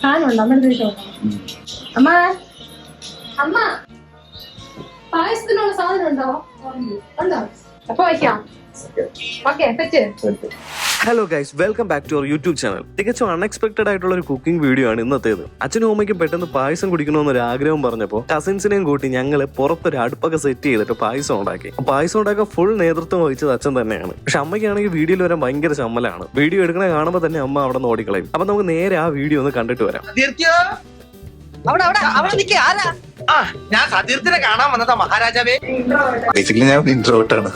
സാധനമുണ്ടോ നമ്മുടെ ചോദിച്ചോ അമ്മ അമ്മ പായസത്തിനുള്ള സാധനം ഉണ്ടോ ഉണ്ടോ അപ്പൊ വയ്ക്കാം ഓക്കെ തെറ്റ് hello guys welcome back to our YouTube channel തികച്ചും അൺഎക്സ്പെക്ടഡ് ആയിട്ടുള്ള ഒരു കുക്കിംഗ് വീഡിയോ ആണ് ഇന്നത്തേത്. അച്ഛനും അമ്മയ്ക്കും പെട്ടെന്ന് പായസം കുടിക്കണമെന്നൊരു ആഗ്രഹം പറഞ്ഞപ്പോൾ കസിൻസിനെയും കൂട്ടി ഞങ്ങൾ പുറത്തൊരു അടുപ്പൊക്കെ സെറ്റ് ചെയ്തിട്ട് പായസം ഉണ്ടാക്കി. ആ പായസം ഉണ്ടാക്കാൻ ഫുൾ നേതൃത്വം വഹിച്ചത് അച്ഛൻ തന്നെയാണ്. പക്ഷെ അമ്മയ്ക്കാണെങ്കിൽ വീഡിയോയിൽ വരാൻ ഭയങ്കര ചമ്മലാണ്. വീഡിയോ എടുക്കണ കാണുമ്പോൾ തന്നെ അമ്മ അവിടെ നിന്ന് ഓടിക്കളയും. അപ്പൊ നമുക്ക് നേരെ ആ വീഡിയോ ഒന്ന് കണ്ടിട്ട് വരാം. ഞാൻ കാണാൻ വന്നതാ മഹാരാജാവേ. ബേസിക്കലി ഞാൻ ഇൻട്രോട്ട് ആണ്.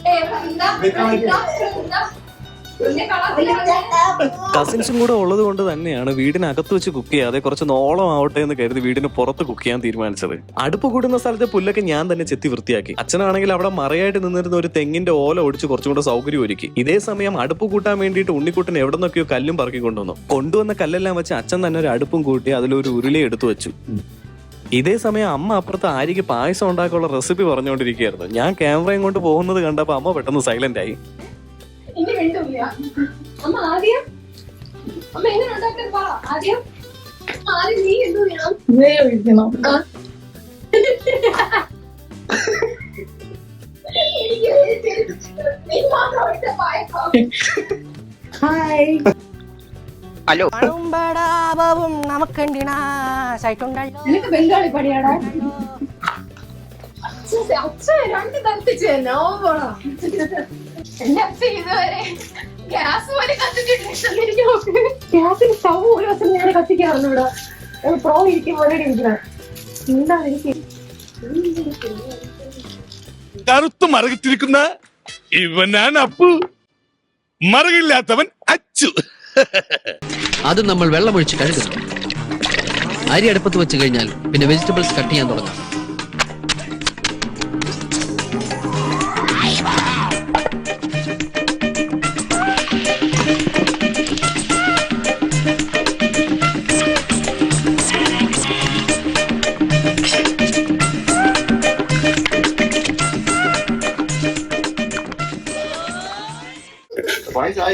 കസിൻസും കൂടെ ഉള്ളത് കൊണ്ട് തന്നെയാണ് വീടിനകത്ത് വെച്ച് കുക്ക് ചെയ്യാതെ കുറച്ച് നോളം ആവട്ടെ എന്ന് കരുതി വീടിന് പുറത്ത് കുക്ക് ചെയ്യാൻ തീരുമാനിച്ചത്. അടുപ്പ് കൂടുന്ന സ്ഥലത്തെ പുല്ലൊക്കെ ഞാൻ തന്നെ ചെത്തി വൃത്തിയാക്കി. അച്ഛനാണെങ്കിൽ അവിടെ മറയായിട്ട് നിന്നിരുന്ന ഒരു തെങ്ങിന്റെ ഓല ഒടിച്ച് കുറച്ചും കൂടെ സൗകര്യം ഒരുക്കി. ഇതേ സമയം അടുപ്പ് കൂട്ടാൻ വേണ്ടിയിട്ട് ഉണ്ണിക്കുട്ടൻ എവിടെ നിന്നൊക്കെയോ കല്ലും പറക്കി കൊണ്ടുവന്നു. കൊണ്ടുവന്ന കല്ലെല്ലാം വെച്ച് അച്ഛൻ തന്നെ ഒരു അടുപ്പും കൂട്ടി അതിലൊരു ഉരുളി എടുത്തു വെച്ചു. ഇതേ സമയം അമ്മ അപ്പുറത്ത് ആരിക്ക് പായസം ഉണ്ടാക്കാനുള്ള റെസിപ്പി പറഞ്ഞുകൊണ്ടിരിക്കുകയായിരുന്നു. ഞാൻ ക്യാമറയും കൊണ്ട് പോകുന്നത് കണ്ടപ്പോൾ അമ്മ പെട്ടെന്ന് സൈലന്റ് ആയി. ഇനി മിണ്ടൂല. അമ്മ ആദ്യം അമ്മ എങ്ങനെ ഉണ്ടാക്കാൻ പറ ആദ്യം. ആദ്യം നീ എന്തു ചെയ്യണം. നീ ഒഴിച്ച പായസം. ഹലോ. പണവും പണിയാടാ അച്ഛൻ രണ്ട് തരത്തിച്ച് തന്നെ. ഓ പോണോ എന്റെ അച്ഛൻ ഇതുവരെ ഗ്യാസ് പോലെ കത്തിച്ചിട്ടില്ല. ഗ്യാസിന് സ്റ്റൗ ഒരു ദിവസം ഞാൻ കത്തിക്കാറുണ്ട് ഇവിടെ. പ്രോ ഇരിക്കും പോലെ ഇരിക്കണം എന്താണ് എനിക്ക്? കറുത്ത് മറകിട്ടിരിക്കുന്ന ഇവനാണ് അപ്പു. മറകില്ലാത്തവൻ അച്ചു. അത് നമ്മൾ വെള്ളമൊഴിച്ച് കഴുകുന്നു അരി അടുപ്പത്ത് വെച്ച് കഴിഞ്ഞാൽ പിന്നെ വെജിറ്റബിൾസ് കട്ട് ചെയ്യാൻ തുടങ്ങാം.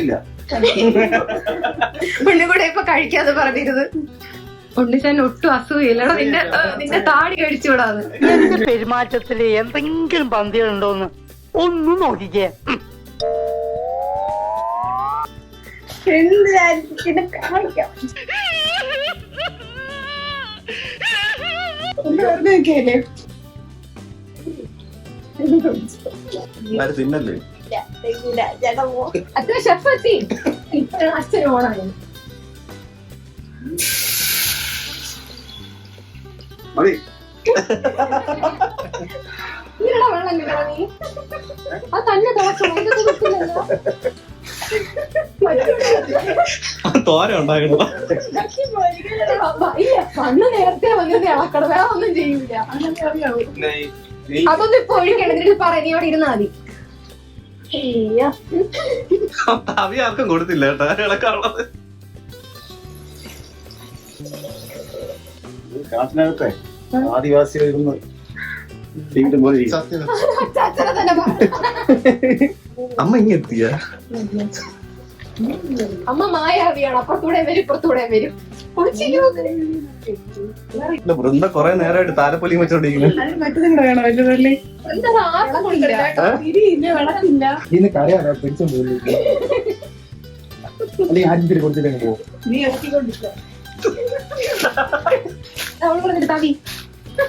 പായസമായില്ല ഉണ്ണിക്കൂടെ ഇപ്പൊ കഴിക്കാതെ പറഞ്ഞിരുന്നു. ഉണ്ണിച്ചാൻ ഒട്ടും അസുഖമില്ലടാ നിന്റെ നിന്റെ താടി കഴിച്ചു വിടാന്ന് എന്റെ പെരുമാറ്റത്തിൽ എന്തെങ്കിലും പന്തികളുണ്ടോന്ന് ഒന്നും നോക്കിക്കേ. എന്തിനായിരിക്കും കാണിക്കാം തിന്നല്ലേ അച്ഛൻ ഷെഫ് എത്തി. ഇപ്പഴാണ് അച്ഛൻ ഓണായി മതി. ഇതിലടാ വെള്ളം കിട്ടണ നീ. അത് തന്നെ ദോഷം തോര ഉണ്ടാക്കണം ഇല്ല കണ്ണ് നേരത്തെ വന്നിട്ട് ഇളക്കണം വേറെ ഒന്നും ചെയ്യൂല. അങ്ങനെ അറിയാവൂ അതൊന്നും ഇപ്പൊ ഒഴിക്കണം എന്നിട്ട് പറ നീ അവിടെ ഇരുന്നാ മതി. അവി ആർക്കും കൊടുത്തില്ല കേട്ടോ. ഇളക്കാറുള്ളത് കാട്ടിനകത്തെ ആദിവാസികൾ ഇരുന്ന് വീണ്ടും പോലെ. അമ്മ ഇങ്ങ എത്തിയ? അമ്മ മായാവിയാണ്. അപ്പുറത്തൂടെ വരും ഇപ്പുറത്തൂടെ വരും. വൃന്ദ കൊറേ നേരമായിട്ട് താരപ്പൊലിയും വെച്ചോണ്ടിരിക്കുന്നു.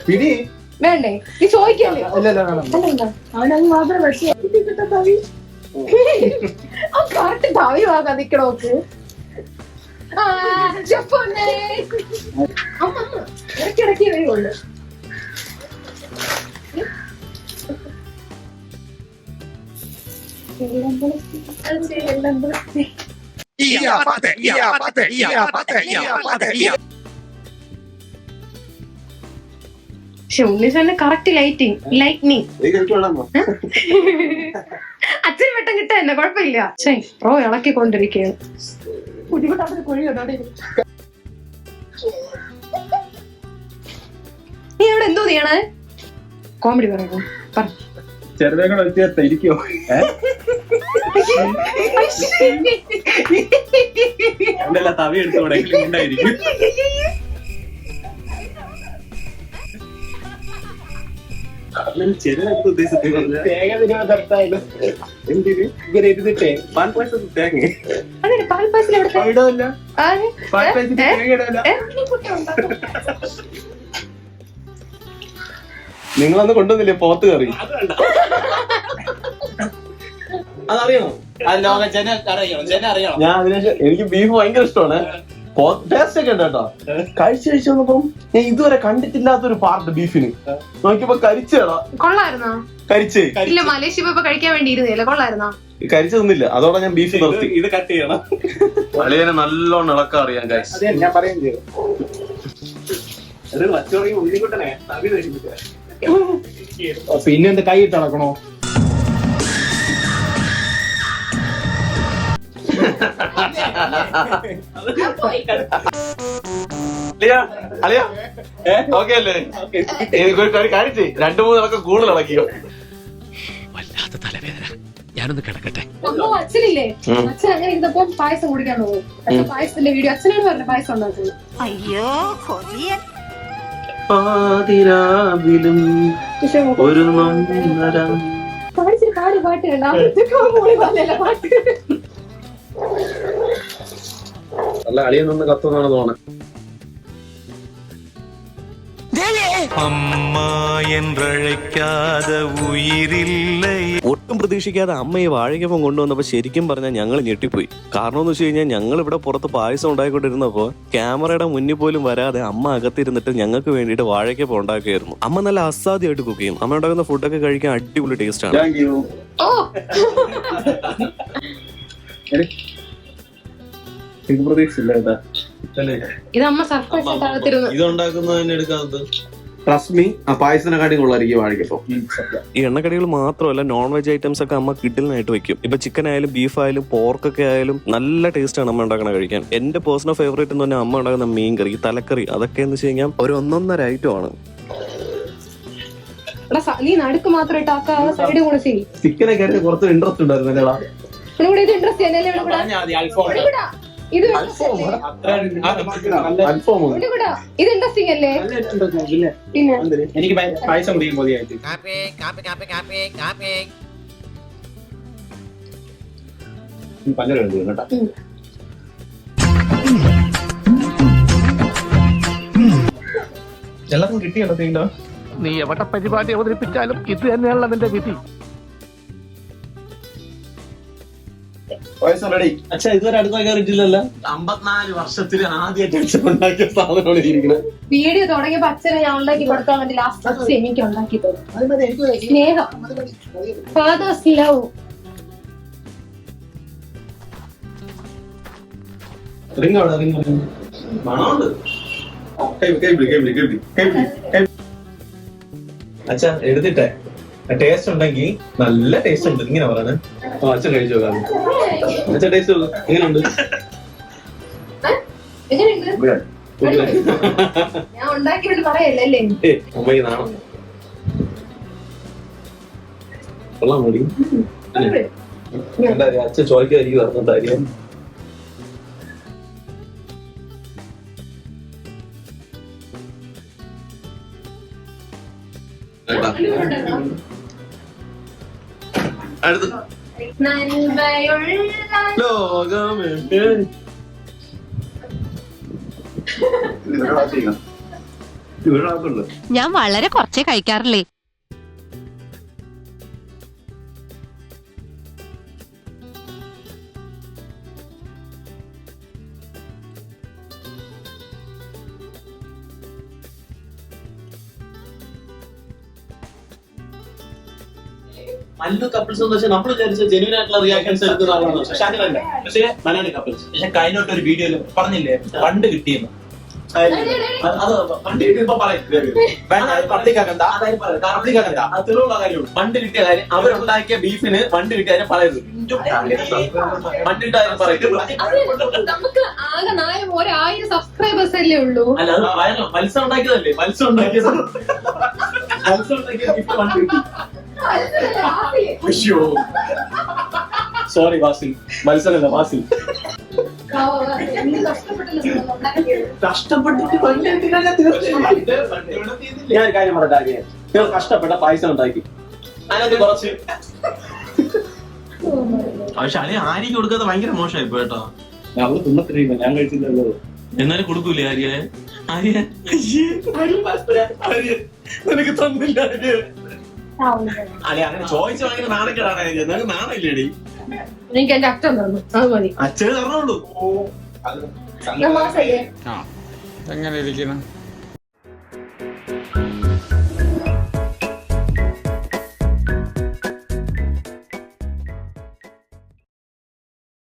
പിടി. വേണ്ടേ? നീ ചോദിക്കല്ലേ? അവനങ്ങ് മാത്രം പക്ഷേ തവി. ആ കറക്റ്റ് തവി വാങ്ങാൻ നിക്കണോക്ക് ആ, ഇടയ്ക്കിടയ്ക്ക് വരുവുള്ളു കറക്റ്റ് ലൈറ്റിംഗ് ലൈറ്റ്നിങ് അച്ഛൻ വെട്ടം കിട്ടാ എന്നെ കുഴപ്പമില്ല. പ്രോ ഇളക്കിക്കൊണ്ടിരിക്കുകയാണ്. ബുദ്ധിമുട്ടാത്തൊരു കുഴി കേട്ടോ അവിടെ നീ അവിടെ എന്തോ ചെയ്യണേ? കോമഡി പറയണോ പറ. ചെറുതേ കൂടെ വെച്ച് ഇരിക്കോ എന്തെല്ലാം തവി എടുത്തോടെ ഉണ്ടായിരിക്കും ചെറുതായിട്ട് ഉദ്ദേശിച്ചത്? തേങ്ങ തിരുവനന്തപുരത്തായാലും എന്തിന്? ഇരുന്നിട്ടേ പാൽ പായസം തേങ്ങ. അതെ പാൽപ്പാസിൽ എവിടെ ഇടമില്ല ആര്? പാൽ പായസത്തിൽ തേങ്ങ ഇടമില്ല ഏ, നീ കുട്ടി ഉണ്ടാക്കും. നിങ്ങളന്ന് കൊണ്ടുവന്നില്ലേ പോത്ത് കറി? അതറിയണോ? ഞാൻ അതിനുശേഷം എനിക്ക് ബീഫ് ഭയങ്കര ഇഷ്ടമാണ്. ടേസ്റ്റ് ഒക്കെ ഉണ്ട് കേട്ടോ. കഴിച്ചു കഴിച്ചു വന്നപ്പം ഞാൻ ഇതുവരെ കണ്ടിട്ടില്ലാത്ത ഒരു പാർട്ട് ബീഫിന്. നോക്കിയപ്പോ കരിച്ചേടാ. കൊള്ളായിരുന്നോ? കരിച്ചേ. ഇല്ല മലേഷ്യ പോയപ്പോ കഴിക്കാൻ വേണ്ടി ഇരുന്നില്ല കൊള്ളായിരുന്നോ? കരിച്ചു തിന്നില്ല. അതോടെ ഞാൻ ബീഫ് നിർത്തി. ഇത് കട്ട് ചെയ്യണം. അളിയനെ നല്ലോണം ഇളക്കം അറിയാം കഴിച്ചു അതെ ഞാൻ പറയുകയും ചെയ്തു ഉള്ളിക്കുട്ടനെ തവി പിന്നെ എന്ത് കൈ ഇട്ടണോ അളിയ ഓക്കെ അല്ലേ? എനിക്കൊരു കാര്യം കാര്യം ചെയ്യ്. രണ്ടു മൂന്ന് ഇളക്കം കൂടുതൽ ഇളക്കിയോ ഞാനൊന്ന് കിടക്കട്ടെ. അച്ഛനില്ലേ. അച്ഛൻ അങ്ങനെ ഇരുന്നപ്പോ പായസം കുടിക്കാൻ പോകും. പായസത്തിന്റെ വീഡിയോ അച്ഛനാണ് പറഞ്ഞ പായസം ഉണ്ടാക്കുന്നത് അയ്യോ കൊതിയൻ. പാതിരാവിലും ഒരു നൊന്നരം പാടിച്ചൊരു പാടി പാട്ട് കണ്ട പാട്ട് അല്ല അളിയൻ നിന്ന് കത്തുന്നാണ് തോന്നുന്നത് அம்மா என்றழைக்காத உயிரில்லை ഒട്ടും പ്രതീക്ഷിക്കാതെ അമ്മ ഈ വാഴയ്ക്കൊപ്പം കൊണ്ടുവന്നപ്പോ ശരിക്കും പറഞ്ഞാൽ ഞങ്ങൾ ഞെട്ടിപ്പോയി കാരണം എന്ന് വെച്ച് കഴിഞ്ഞാൽ ഞങ്ങൾ ഇവിടെ പുറത്ത് പായസം ഉണ്ടായിക്കൊണ്ടിരുന്നപ്പോ ക്യാമറയുടെ മുന്നിൽ പോലും വരാതെ അമ്മ അകത്തിരുന്നിട്ട് ഞങ്ങൾക്ക് വേണ്ടിയിട്ട് വാഴയ്ക്കൊപ്പം ഉണ്ടാക്കുകയായിരുന്നു അമ്മ നല്ല അസാധ്യമായിട്ട് കുക്ക് ചെയ്യും അമ്മ ഉണ്ടാക്കുന്ന ഫുഡൊക്കെ കഴിക്കാൻ അടിപൊളി ടേസ്റ്റ് ആണ് താങ്ക് യു ഓ എനിക്ക് പ്രതീക്ഷിച്ചില്ല കേട്ടാ ഇത് അമ്മ സർപ്രൈസ് ആയിട്ട് അകത്തിരുന്നു ഇത് ആ പായസത്തിനെക്കാട്ടി കൊള്ളായിരിക്കും വാഴയ്ക്കപ്പം ഈ എണ്ണക്കടികൾ മാത്രമല്ല നോൺ വെജ് ഐറ്റംസ് ഒക്കെ അമ്മ കിഡിലിനായിട്ട് വെക്കും. ഇപ്പൊ ചിക്കൻ ആയാലും ബീഫ് ആയാലും പോർക്ക് ഒക്കെ ആയാലും നല്ല ടേസ്റ്റ് ആണ് അമ്മ ഉണ്ടാക്കണ കഴിക്കാൻ. എന്റെ പേഴ്സണൽ ഫേവറേറ്റ് എന്ന് പറഞ്ഞാൽ അമ്മ ഉണ്ടാക്കുന്ന മീൻ കറി തലക്കറി അതൊക്കെ എന്ന് വെച്ച് കഴിഞ്ഞാൽ ഒരു ഒന്നൊന്നര ഐറ്റം ആണ്. എടാ നീ നടുക്ക് മാത്രം ഇട്ടാക്കാതെ സൈഡ് കൂടെ ചെയ്യും. ചിക്കനെ കയറി കുറച്ച് ഇൻട്രസ്റ്റ് ഉണ്ടായിരുന്നു ഇവിടെ ഇൻട്രസ്റ്റ് ഇത് ഇത് ഇൻട്രസ്റ്റിംഗ് അല്ലേ? പിന്നെ? എനിക്ക് പായസം കുടിക്കും കൊതിയായിട്ട്. പലരും കേട്ടോ. എല്ലാവർക്കും കിട്ടിയല്ലോ നീ എവിടെ പരിപാടി അവതരിപ്പിച്ചാലും ഇത് തന്നെയാണല്ലോ നിന്റെ വിധി. റെഡി അച്ഛാ ഇതുവരെ അടുത്ത കയറിയിട്ടില്ലല്ലോ? അമ്പത്തിനാല് വർഷത്തിൽ ആദ്യമായിട്ട് അച്ഛൻ ഉണ്ടാക്കിയ സാധനമാണ് ഇരിക്കുന്നത് വീഡിയോ തുടങ്ങിയപ്പോ അച്ഛനെ ഞാൻ ഉണ്ടാക്കി കൊടുക്കാൻ വേണ്ടി ലാസ്റ്റ് എനിക്ക് ഉണ്ടാക്കി തരും സ്നേഹം. ഫാദേഴ്സ് ലവ് റിംഗ് അവിടെ റിംഗ് മണമുണ്ട്. കൈ കൈ പിടി കൈ പിടി കൈ പിടി കൈ പിടി കൈ അച്ഛാ എടുത്തിട്ടെ ടേസ്റ്റ് ഉണ്ടെങ്കിൽ നല്ല ടേസ്റ്റ് ഉണ്ട്. ഇങ്ങനെ പറയണേ. ആ അച്ഛൻ കഴിച്ചു നോക്കാം എങ്ങനെയുണ്ട്? ഞാൻ ഉണ്ടാക്കി വേണ്ടി പറയല്ലേ അമ്മയ്ക്ക് നാണം. കൊള്ളാൻ മതി അച്ഛൻ ചോദിക്കാതിരിക്കും കാര്യം. അടുത്ത്. നന്മയുള്ള ഞാൻ വളരെ കുറച്ചേ കഴിക്കാറില്ലേ? മല്ലു കപ്പിൾസ് എന്ന് വെച്ചാൽ നമ്മൾ വിചാരിച്ച ജെന്യൂൻ ആയിട്ടുള്ള റിയാക്ഷൻസ് എടുക്കുന്ന ആളാണ് പക്ഷെ അങ്ങനല്ല പക്ഷേ മലയാളി കപ്പിൾസ് പക്ഷെ കഴിഞ്ഞോട്ട് ഒരു വീഡിയോയിൽ പറഞ്ഞില്ലേ? പണ്ട് കിട്ടിയെന്ന്. അത് അത് പണ്ട് കിട്ടിയപ്പോ പറയും. പണ്ട് കിട്ടിയ കാര്യം അവരുണ്ടാക്കിയ ബീഫിന് പണ്ട് കിട്ടിയ കാര്യം പറയരുത്. പണ്ട് കിട്ടിയ കാര്യം പറയരുത്. നമുക്ക് ആകെ നാല് ഒരായിരം സബ്സ്ക്രൈബേഴ്സ് അല്ലേ ഉള്ളൂ. അല്ല അത് മത്സ്യം ഉണ്ടാക്കിയതല്ലേ? മത്സ്യം ഉണ്ടാക്കിയത്. മത്സ്യം ഉണ്ടാക്കിയ ബീഫ് പണ്ട് കിട്ടി. അയ്യോ. സോറി വാസിൽ. മത്സരമല്ല വാസിൽ. കഷ്ടപ്പെട്ടിട്ട് ഞാൻ കാര്യം ആര്യ? നിങ്ങൾ കഷ്ടപ്പെട്ട പായസം ഉണ്ടാക്കി. അതിനകത്ത് കുറച്ച്. പക്ഷെ അല്ലെ ആരിക്ക് കൊടുക്കാതെ ഭയങ്കര മോശമായി കേട്ടോ. അവൾ തിന്നത്തിരിക്കുന്നു ഞാൻ കഴിച്ചില്ലല്ലോ എന്നാലും കൊടുക്കൂലേ ആര്യ ആര്യ നിനക്ക് തന്നില്ല ആര്യ. അല്ലെ അങ്ങനെ ചോദിച്ച ഭയങ്കര നാണക്കേടാണ് ആര്യ നിനക്ക് നാണയില്ലേടി എനിക്ക് എന്റെ അച്ഛൻ തന്നു. അത് മതി. അച്ഛന് തരണുള്ളൂ എങ്ങനെ ഇരിക്കണം